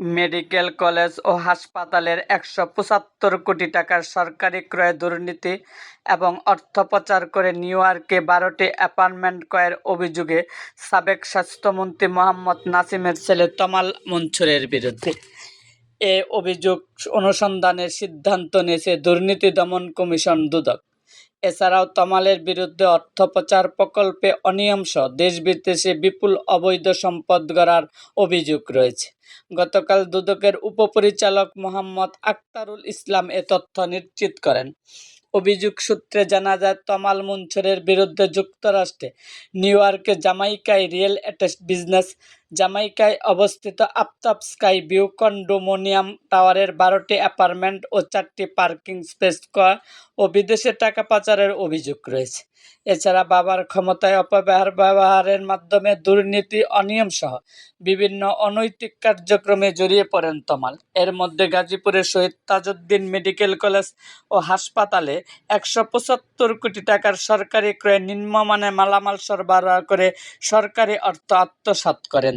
Medical college ও হাসপাতালের একশো পঁচাত্তর কোটি টাকার সরকারি ক্রয় দুর্নীতি এবং অর্থ পাচার করে নিউ ইয়র্কে বারোটি অ্যাপার্টমেন্ট ক্রয়ের অভিযোগে সাবেক স্বাস্থ্যমন্ত্রী মোহাম্মদ নাসিমের ছেলে তমাল মনসুরের বিরুদ্ধে। এ অভিযোগ অনুসন্ধানের সিদ্ধান্ত নিয়েছে দুর্নীতি দমন কমিশন দুদক। এছাড়াও তমালের বিরুদ্ধে অর্থ পাচার প্রকল্পে অনিয়মসহ দেশ বিদেশে বিপুল অবৈধ সম্পদ গড়ার অভিযোগ রয়েছে। গতকাল দুদকের উপপরিচালক মোহাম্মদ আক্তারুল ইসলাম এ তথ্য নিশ্চিত করেন। অভিযোগ সূত্রে জানা যায়, তমাল মুনছরের বিরুদ্ধে যুক্তরাষ্ট্রে নিউ ইয়র্কে জামাইকায় রিয়েল এস্টেট বিজনেস জামাইকায় অবস্থিত আফতাব স্কাই ভিউ কন্ডোমোনিয়াম টাওয়ারের বারোটি অ্যাপার্টমেন্ট ও চারটি পার্কিং স্পেস ও বিদেশে টাকা পাচারের অভিযোগ রয়েছে। এছাড়া বাবার ক্ষমতায় অপব্যবহার ব্যবহারের মাধ্যমে দুর্নীতি, অনিয়মসহ বিভিন্ন অনৈতিক কার্যক্রমে জড়িয়ে পড়েন তমাল। এর মধ্যে গাজীপুরের শহীদ তাজউদ্দিন মেডিকেল কলেজ ও হাসপাতালে একশো পঁচাত্তর কোটি টাকার সরকারি ক্রয়ে নিম্নমানের মালামাল সরবরাহ করে সরকারি অর্থ আত্মসাৎ করেন।